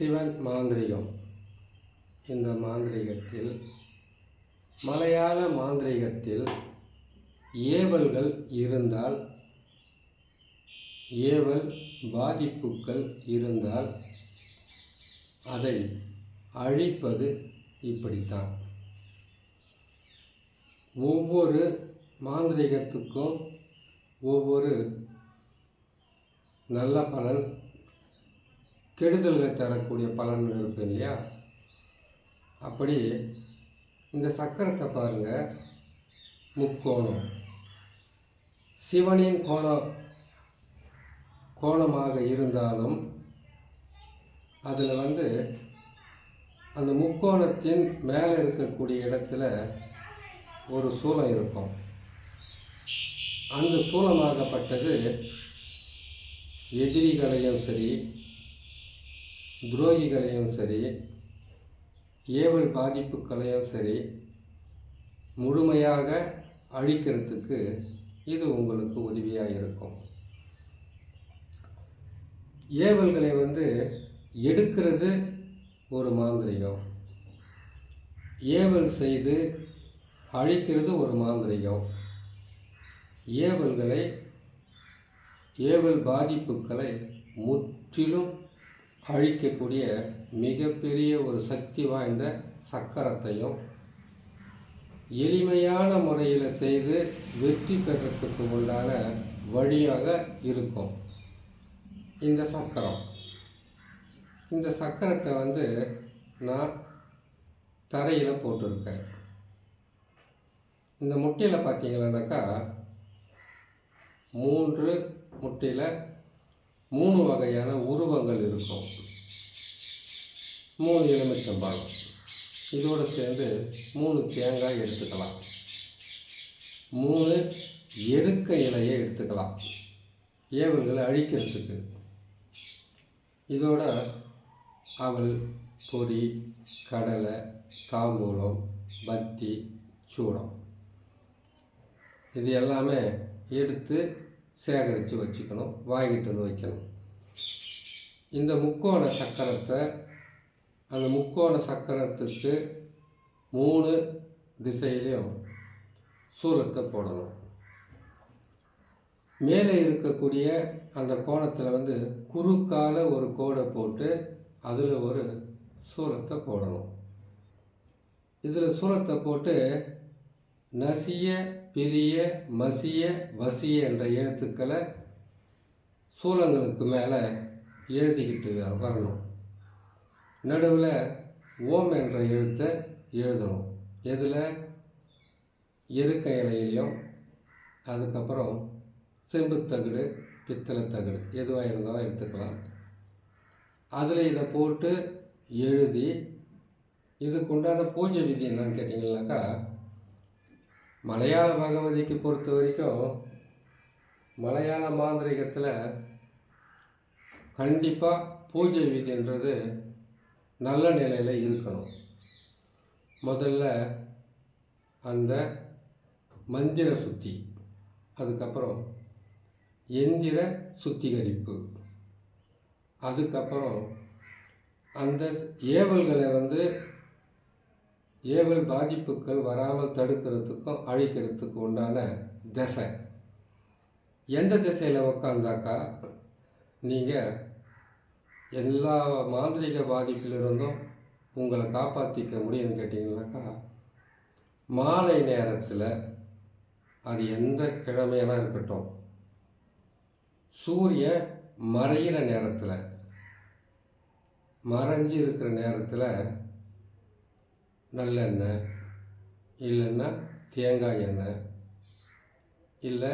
சிவன் மாந்திரிகம். இந்த மாந்திரிகத்தில் மலையாள மாந்திரிகத்தில் ஏவல்கள் இருந்தால் ஏவல் பாதிப்புகள் இருந்தால் அதை அழிப்பது இப்படித்தான். ஒவ்வொரு மாந்திரிகத்துக்கும் ஒவ்வொரு நல்ல பலன் கெடுதல்களை தரக்கூடிய பலன்கள் இருக்கு இல்லையா? அப்படி இந்த சக்கரத்தை பாருங்கள் முக்கோணம். சிவனின் கோணம் கோணமாக இருந்தாலும் அதில் வந்து அந்த முக்கோணத்தின் மேலே இருக்கக்கூடிய இடத்துல ஒரு சூலம் இருக்கும். அந்த சூலமாகப்பட்டது எதிரிகளையும் சரி துரோகிகளையும் சரி ஏவல் பாதிப்புகளையும் சரி முழுமையாக அழிக்கிறதுக்கு இது உங்களுக்கு உதவியாக இருக்கும். ஏவல்களை வந்து எடுக்கிறது ஒரு மாந்திரிகம். ஏவல் செய்து அழிக்கிறது ஒரு மாந்திரிகம். ஏவல்களை ஏவல் பாதிப்புகளை முற்றிலும் அழிக்கக்கூடிய மிகப்பெரிய ஒரு சக்தி வாய்ந்த சக்கரத்தையும் எளிமையான முறையில் செய்து வெற்றி பெறத்துக்கு உண்டான வழியாக இருக்கும். இந்த சக்கரம். இந்த சக்கரத்தை வந்து நான் தரையில் போட்டிருக்கேன். இந்த முட்டையில் பார்த்தீங்கன்னாக்கா மூன்று முட்டையில் மூணு வகையான உருவங்கள் இருக்கும். மூணு எலுமிச்சம்பழம். இதோடு சேர்ந்து மூணு தேங்காய் எடுத்துக்கலாம். மூணு எருக்க இலையை எடுத்துக்கலாம். ஏவல்களை அழிக்கிறதுக்கு. இதோட அவல் பொடி கடலை தாம்பூலம் பத்தி சூடம். இது எல்லாமே எடுத்து சேகரித்து வச்சுக்கணும் வாங்கிட்டு வந்து வைக்கணும். இந்த முக்கோண சக்கரத்தை அந்த முக்கோண சக்கரத்துக்கு மூணு திசையிலையும் சூலத்தை போடணும். மேலே இருக்கக்கூடிய அந்த கோணத்தில் வந்து குறுக்கால ஒரு கோடை போட்டு அதில் ஒரு சூலத்தை போடணும். இதில் சூலத்தை போட்டு நசிய பிரிய மசிய வசிய என்ற எழுத்துக்களை சூலங்களுக்கு மேலே எழுதிக்கிட்டு வரணும். நடுவில் ஓம் என்ற எழுத்தை எழுதணும். எதில்? இருக்க இலையிலையும் அதுக்கப்புறம் செம்புத்தகடு பித்தளை தகடு எதுவாக இருந்தாலும் எடுத்துக்கலாம். அதில் இதை போட்டு எழுதி இதுக்கு உண்டான பூஜை விதி என்னன்னு கேட்டிங்கனாக்கா மலையாள பகவதிக்கு பொறுத்த வரைக்கும் மலையாள மாந்திரிகத்தில் கண்டிப்பாக பூஜை விதின்றது நல்ல நிலையில் இருக்கணும். முதல்ல அந்த மந்திர சுத்தி அதுக்கப்புறம் எந்திர சுத்திகரிப்பு அதுக்கப்புறம் அந்த ஏவல்களை வந்து ஏவல் பாதிப்புகள் வராமல் தடுக்கிறதுக்கும் அழிக்கிறதுக்கும் உண்டான திசை. எந்த திசையில் உக்காந்தாக்கா நீங்கள் எல்லா மாந்திரிக பாதிப்பிலிருந்தும் உங்களை காப்பாற்றிக்க முடியும்னு கேட்டிங்கனாக்கா மாலை நேரத்தில் அது எந்த கிழமையெல்லாம் இருக்கட்டும் சூரியன் மறையிற நேரத்தில் மறைஞ்சு இருக்கிற நேரத்தில் நல்லெண்ணெய் இல்லைன்னா தேங்காய் எண்ணெய் இல்லை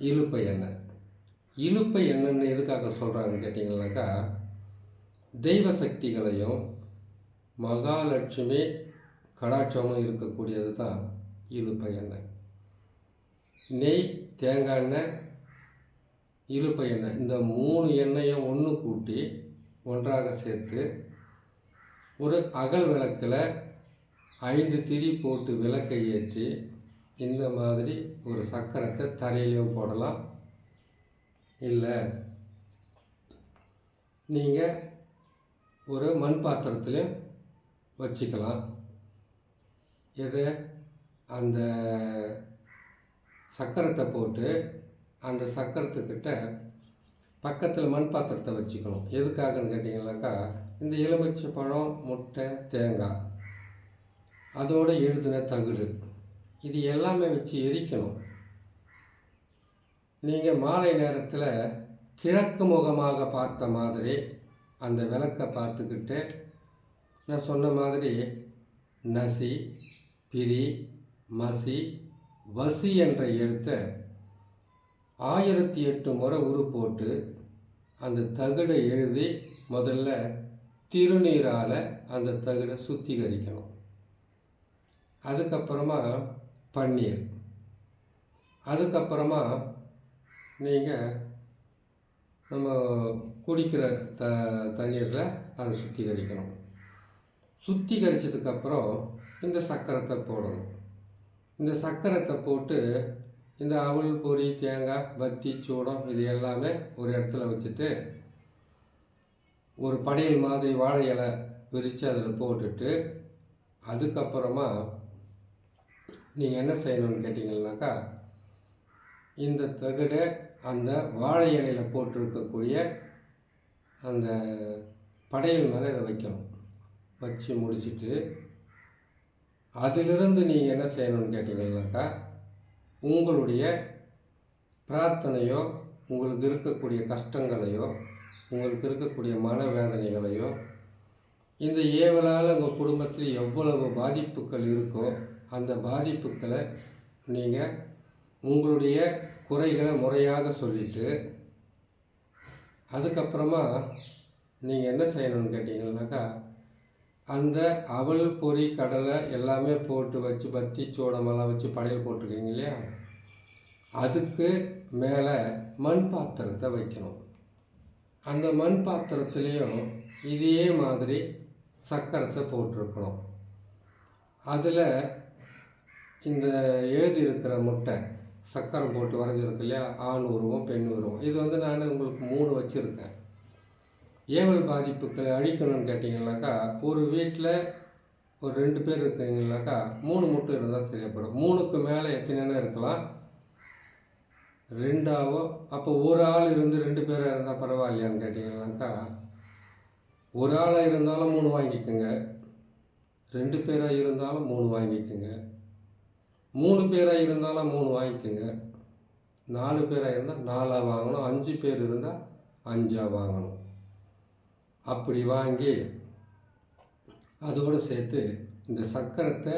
இலுப்பை எண்ணெய். இலுப்பை எண்ணெய்னு எதுக்காக சொல்கிறாங்கன்னு கேட்டிங்கனாக்கா தெய்வ சக்திகளையும் மகாலட்சுமி கடாட்சமும் இருக்கக்கூடியது தான் இலுப்பை எண்ணெய். நெய் தேங்காய் எண்ணெய் இலுப்பை எண்ணெய். இந்த மூணு எண்ணெயும் ஒன்று கூட்டி ஒன்றாக சேர்த்து ஒரு அகல் விளக்கில் ஐந்து திரி போட்டு விளக்கை ஏற்றி இந்த மாதிரி ஒரு சக்கரத்தை தரையிலையும் போடலாம். இல்லை நீங்கள் ஒரு மண் பாத்திரத்துலையும் வச்சுக்கலாம். எது? அந்த சக்கரத்தை போட்டு அந்த சக்கரத்துக்கிட்ட பக்கத்தில் மண் பாத்திரத்தை வச்சுக்கணும். எதுக்காகன்னு கேட்டிங்கனாக்கா இந்த எலுமிச்சை பழம் முட்டை தேங்காய் அதோடு எழுதின தகுடு. இது எல்லாமே வச்சு எரிக்கணும். நீங்கள் மாலை நேரத்தில் கிழக்கு முகமாக பார்த்த மாதிரி அந்த விளக்கை பார்த்துக்கிட்டு நான் சொன்ன மாதிரி நசி பிரி மசி வசி என்ற எழுத்தை ஆயிரத்தி எட்டு முறை உரு போட்டு அந்த தகடை எழுதி முதல்ல திருநீரால் அந்த தகடை சுத்திகரிக்கணும். அதுக்கப்புறமா பன்னீர். அதுக்கப்புறமா நீங்கள் நம்ம குடிக்கிற த தண்ணீரில் அதை சுத்திகரிக்கணும். சுத்திகரித்ததுக்கப்புறம் இந்த சக்கரத்தை போடணும். இந்த சக்கரத்தை போட்டு இந்த அவல் பொரி தேங்காய் பத்தி சூடம் இது எல்லாமே ஒரு இடத்துல வச்சுட்டு ஒரு படையல் மாதிரி வாழை இலை விரித்து அதில் போட்டுட்டு அதுக்கப்புறமா நீங்கள் என்ன செய்யணும்னு கேட்டிங்கன்னாக்கா இந்த தகடை அந்த வாழை இலையில் போட்டிருக்கக்கூடிய அந்த படையல் மேலே இதை வைக்கணும். வச்சு முடிச்சுட்டு அதிலிருந்து நீங்கள் என்ன செய்யணும்னு கேட்டிங்கன்னாக்கா உங்களுடைய பிரார்த்தனையோ உங்களுக்கு இருக்கக்கூடிய கஷ்டங்களையோ உங்களுக்கு இருக்கக்கூடிய மனவேதனைகளையோ இந்த ஏவலால் உங்கள் குடும்பத்தில் எவ்வளவு பாதிப்புகள் இருக்கோ அந்த பாதிப்புகளை நீங்கள் உங்களுடைய குறைகளை முறையாக சொல்லிவிட்டு அதுக்கப்புறமா நீங்கள் என்ன செய்யணும்னு கேட்டிங்கன்னாக்கா அந்த அவல் பொறி கடலை எல்லாமே போட்டு வச்சு பத்தி சூடமெல்லாம் வச்சு படையல் போட்டிருக்கீங்க இல்லையா? அதுக்கு மேலே மண் பாத்திரத்தை வைக்கணும். அந்த மண் பாத்திரத்துலேயும் இதே மாதிரி சக்கரத்தை போட்டிருக்கணும். அதில் இந்த எழுதியிருக்கிற முட்டை சக்கரம் போட்டு வரைஞ்சிருக்கு இல்லையா? ஆண் உருவம் பெண் உருவம். இது வந்து நான் உங்களுக்கு மூணு வச்சுருக்கேன். ஏவல் பாதிப்புகளை அழிக்கணும்னு கேட்டிங்கனாக்கா ஒரு வீட்டில் ஒரு ரெண்டு பேர் இருக்கிறீங்கனாக்கா மூணு மட்டும் இருந்தால் சரியாப்படும் மூணுக்கு மேலே எத்தனைனா இருக்கலாம்? ரெண்டாவோ அப்போ ஒரு ஆள் இருந்து ரெண்டு பேராக இருந்தால் பரவாயில்லையான்னு கேட்டிங்கனாக்கா ஒரு ஆளாக இருந்தாலும் மூணு வாங்கிக்கோங்க. ரெண்டு பேராக இருந்தாலும் மூணு வாங்கிக்கோங்க. மூணு பேராக இருந்தாலும் மூணு வாங்கிக்கோங்க. நாலு பேராக இருந்தால் நாலாக வாங்கணும். அஞ்சு பேர் இருந்தால் அஞ்சாக வாங்கணும். அப்படி வாங்கி அதோடு சேர்த்து இந்த சக்கரத்தை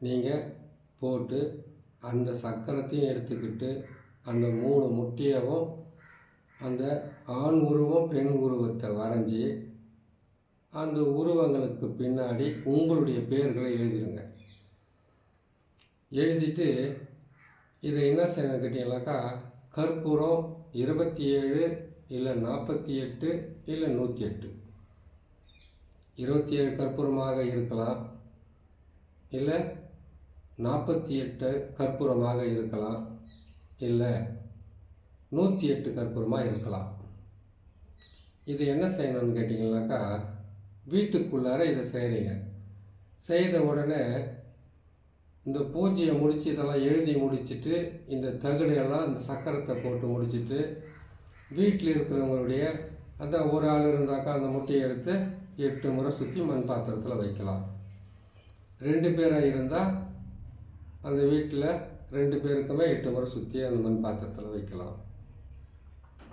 நீங்கள் போட்டு அந்த சக்கரத்தையும் எடுத்துக்கிட்டு அந்த மூணு முட்டியவும் அந்த ஆண் உருவம் பெண் உருவத்தை வரைஞ்சி அந்த உருவங்களுக்கு பின்னாடி உங்களுடைய பெயர்களை எழுதிடுங்க எழுதிட்டு இதை என்ன செய்யணும் கேட்டிங்கனாக்கா கற்பூரம் இருபத்தி ஏழு இல்லை நாற்பத்தி எட்டு இல்லை நூற்றி எட்டு இருபத்தி ஏழு கற்பூரமாக இருக்கலாம். இல்லை நாற்பத்தி எட்டு கற்பூரமாக இருக்கலாம். இல்லை நூற்றி எட்டு கற்பூரமாக இருக்கலாம். இது என்ன செய்யணும்னு கேட்டிங்கனாக்கா வீட்டுக்குள்ளார இதை செய்கிறீங்க செய்த உடனே இந்த பூஜையை முடித்து இதெல்லாம் எழுதி முடிச்சுட்டு இந்த தகுடையெல்லாம் இந்த சக்கரத்தை போட்டு முடிச்சுட்டு வீட்டில் இருக்கிறவங்களுடைய அந்த ஒரு ஆள் இருந்தாக்கா அந்த முட்டையை எடுத்து எட்டு முறை சுற்றி மண் பாத்திரத்தில் வைக்கலாம். ரெண்டு பேராக இருந்தால் அந்த வீட்டில் ரெண்டு பேருக்குமே எட்டு முறை சுற்றி அந்த மண் பாத்திரத்தில் வைக்கலாம்.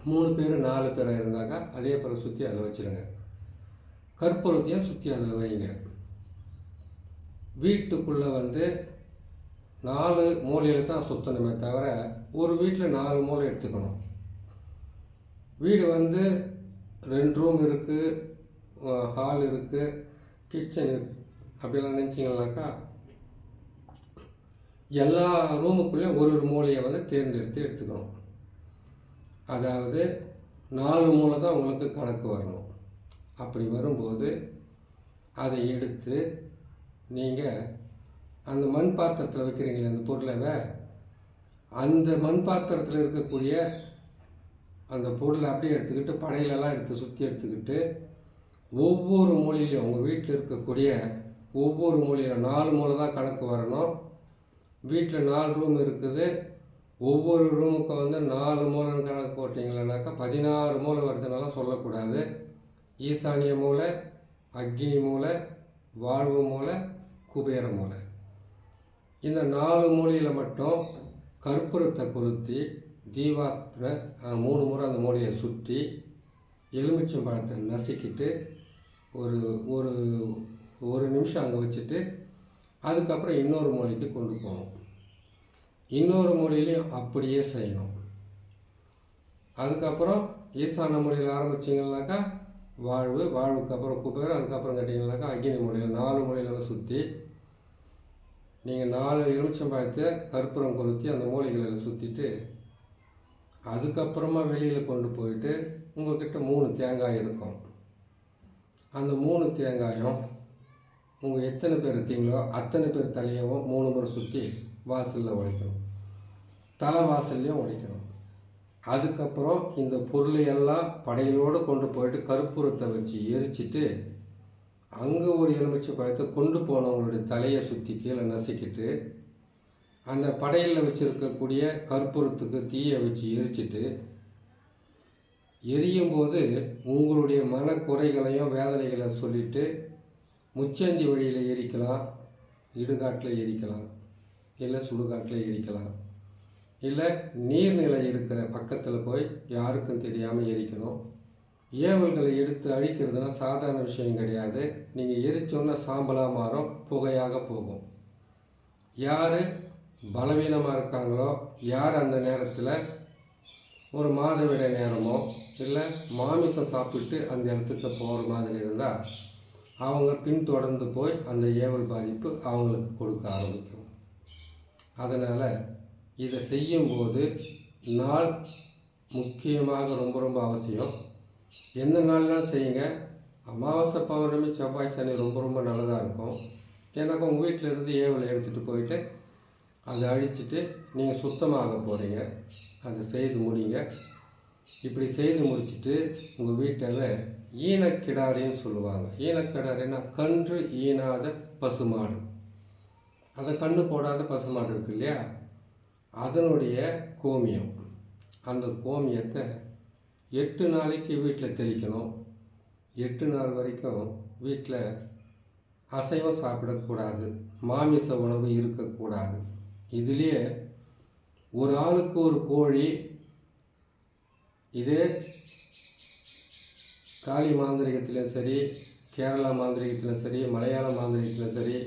மூணு பேர் நாலு பேராக இருந்தாக்கா அதே போல் சுற்றி அதில் வச்சுருங்க. கற்பூரத்தையும் சுற்றி அதில் வைங்க. வீட்டுக்குள்ளே வந்து நாலு மூலையில் தான் சுற்றணுமே தவிர ஒரு வீட்டில் நாலு மூலை எடுத்துக்கணும். வீடு வந்து ரெண்டு ரூம் இருக்குது ஹால் இருக்குது கிச்சன் இருக்குது அப்படிலாம் நினச்சிங்கனாக்கா எல்லா ரூமுக்குள்ளேயும் ஒரு ஒரு மூலையை வந்து தேர்ந்தெடுத்து எடுத்துக்கணும். அதாவது நாலு மூளை தான் உங்களுக்கு கணக்கு வரணும். அப்படி வரும்போது அதை எடுத்து நீங்கள் அந்த மண் பாத்திரத்தில் வைக்கிறீங்களே அந்த பொருளை அந்த மண் பாத்திரத்தில் இருக்கக்கூடிய அந்த பொருளை அப்படியே எடுத்துக்கிட்டு படையிலெல்லாம் எடுத்து சுற்றி எடுத்துக்கிட்டு ஒவ்வொரு மூலையிலையும் அவங்க வீட்டில் இருக்கக்கூடிய ஒவ்வொரு மூலையில் நாலு மூலை தான் கணக்கு வரணும். வீட்டில் நாலு ரூம் இருக்குது. ஒவ்வொரு ரூமுக்கும் வந்து நாலு மூலைன்னு கணக்கு போட்டிங்களேனாக்கா பதினாறு மூலை வருதுனால சொல்லக்கூடாது. ஈசானிய மூலை அக்னி மூலை வாழ்வு மூலை குபேர மூலை. இந்த நாலு மூலையில் மட்டும் கற்பூரத்தை கொளுத்தி தீபாத்தில் மூணு முறை அந்த மூலையை சுற்றி எலுமிச்சம் பழத்தை நசுக்கிட்டு ஒரு ஒரு ஒரு நிமிஷம் அங்கே வச்சுட்டு அதுக்கப்புறம் இன்னொரு மூலைக்கு கொண்டு போகணும். இன்னொரு மூலையிலையும் அப்படியே செய்யணும். அதுக்கப்புறம் ஈசான மூலையில் ஆரம்பிச்சிங்கனாக்கா வாழ்வு வாழ்வுக்கு அப்புறம் குபேர் அதுக்கப்புறம் கேட்டிங்கனாக்கா அக்னி மூலையில் நாலு மூலையில் சுற்றி நீங்கள் நாலு எலுமிச்சம்பழத்தை கற்பூரம் கொளுத்தி அந்த மூலிகளில் சுற்றிட்டு அதுக்கப்புறமா வெளியில் கொண்டு போயிட்டு உங்கள்கிட்ட மூணு தேங்காய் இருக்கும். அந்த மூணு தேங்காயும் உங்கள் எத்தனை பேர் இருக்கீங்களோ அத்தனை பேர் தலையவும் மூணு முறை சுற்றி வாசலில் உடைக்கணும் தலை வாசல்லையும் உடைக்கணும் அதுக்கப்புறம் இந்த பொருளையெல்லாம் படையிலோடு கொண்டு போயிட்டு கருப்புரத்தை வச்சு எரிச்சிட்டு அங்கே ஒரு எலுமிச்சை பழத்தை கொண்டு போனவங்களுடைய தலையை சுற்றி கீழே நசுக்கிட்டு அந்த படையில் வச்சுருக்கக்கூடிய கற்பூரத்துக்கு தீயை வச்சு எரிச்சிட்டு எரியும் போது உங்களுடைய மனக்குறைகளையும் வேதனைகளை சொல்லிவிட்டு முச்சந்தி வழியில் எரிக்கலாம் இடுகாட்டில் எரிக்கலாம் இல்லை சுடுகாட்டில் எரிக்கலாம் இல்லை நீர்நிலை இருக்கிற பக்கத்தில் போய் யாருக்கும் தெரியாமல் எரிக்கணும். ஏவல்களை எடுத்து அழிக்கிறதுனா சாதாரண விஷயம் கிடையாது. நீங்கள் எரிச்சோன்னா சாம்பலாக மாறும் புகையாக போகும். யார் பலவீனமாக இருக்காங்களோ? யார் அந்த நேரத்தில்? ஒரு மாதவிட நேரமோ? இல்லை மாமிசம் சாப்பிட்டு அந்த இடத்துக்கு போகிற மாதிரி இருந்தால் அவங்க பின்தொடர்ந்து போய் அந்த ஏவல் பாதிப்பு அவங்களுக்கு கொடுக்க ஆரம்பிக்கும். அதனால் இதை செய்யும்போது நாள் முக்கியமாக ரொம்ப ரொம்ப அவசியம். எந்த நாள்லாம் செய்யுங்க. அமாவாசை பௌர்ணமி செவ்வாய் சனி ரொம்ப ரொம்ப நல்லதாக இருக்கும். ஏன்னாக்கா உங்கள் வீட்டில் இருந்து ஏவலை எடுத்துகிட்டு போயிட்டு அதை அழிச்சிட்டு நீங்கள் சுத்தமாக போகிறீங்க அதை செய்து முடிங்க. இப்படி செய்து முடிச்சுட்டு உங்கள் வீட்டில் ஈனக்கிடாரின்னு சொல்லுவாங்க. ஈனக்கிடாரின்னா கன்று ஈனாத பசுமாடு. அதை கன்று போடாத பசுமாடு இருக்கு இல்லையா? அதனுடைய கோமியம். அந்த கோமியத்தை எட்டு நாளைக்கு வீட்டில் தெளிக்கணும். எட்டு நாள் வரைக்கும் வீட்டில் அசைவம் சாப்பிடக்கூடாது. மாமிச உணவு இருக்கக்கூடாது. இதுலேயே ஒரு ஆளுக்கு ஒரு கோழி இதே காளி மாந்திரிகத்திலும் சரி கேரளா மாந்திரிகத்திலும் சரி மலையாள மாந்திரிகத்திலும் சரி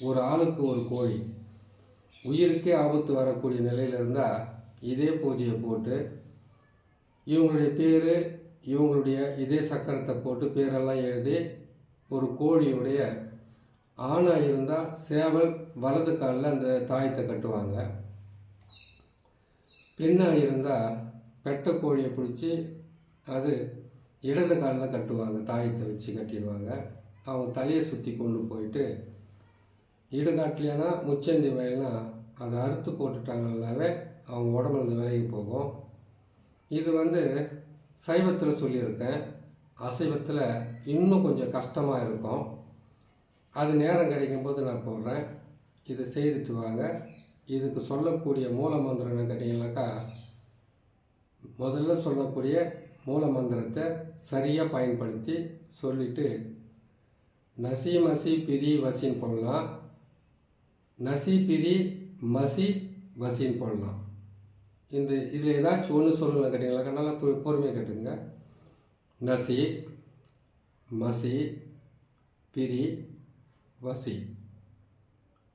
ஒரு ஆளுக்கு ஒரு கோழி. உயிருக்கே ஆபத்து வரக்கூடிய நிலையில் இருந்தால் இதே பூஜையை போட்டு இவங்களுடைய பேர் இவங்களுடைய இதே சக்கரத்தை போட்டு பேரெல்லாம் எழுதி ஒரு கோழியுடைய ஆணாக இருந்தால் சேவல் வலது காலில் அந்த தாயத்தை கட்டுவாங்க. பெண்ணாக இருந்தால் பெட்ட கோழியை பிடிச்சி அது இடது காலில் கட்டுவாங்க தாயத்தை வச்சு கட்டிடுவாங்க. அவங்க தலையை சுற்றி கொண்டு போயிட்டு இடுகாட்டிலேனா முச்சந்தி வயல்னா அதை அறுத்து போட்டுட்டாங்கனாவே அவங்க உடம்புல விலகி போகும். இது வந்து சைவத்தில் சொல்லியிருக்கேன். அசைவத்தில் இன்னும் கொஞ்சம் கஷ்டமாக இருக்கும். அது நேரம் கிடைக்கும்போது நான் போடுறேன். இதை செய்துட்டு வாங்க. இதுக்கு சொல்லக்கூடிய மூல மந்திரம் என்ன கேட்டிங்கனாக்கா முதல்ல சொல்லக்கூடிய மூல மந்திரத்தை சரியாக பயன்படுத்தி சொல்லிவிட்டு நசி மசி பிரி வசின்னு போடலாம். நசி பிரி மசி வசின்னு போடலாம். இந்த இதில் ஏதாச்சும் ஒன்று சொல்லலாம் கேட்டிங்களாக்கா நல்லா பொறுமையாக கேட்டுங்க நசி மசி பிரி வசி.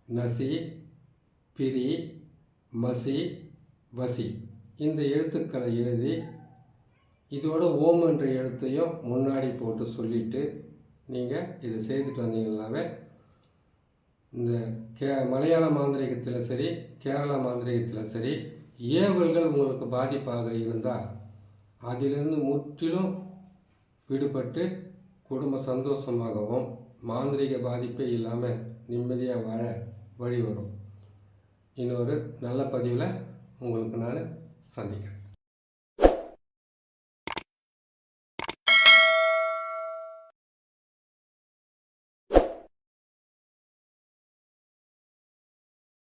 நசி பிரி மசி வசி. இந்த எழுத்துக்களை எழுதி இதோட ஓம் என்ற எழுத்தையும் முன்னாடி போட்டு சொல்லிவிட்டு நீங்கள் இதை செய்துட்டு வந்தீங்கன்னாவே இந்த கே மலையாள மாந்திரிகத்தில் சரி கேரளா மாந்திரிகத்தில் சரி ஏவல்கள் உங்களுக்கு பாதிப்பாக இருந்தால் அதிலிருந்து முற்றிலும் விடுபட்டு குடும்ப சந்தோஷமாகவும் மாந்திரிக பாதிப்பே இல்லாமல் நிம்மதியாக வாழ வழி வரும். இன்னொரு நல்ல பதிவில் உங்களுக்கு நான் சந்திக்கிறேன்.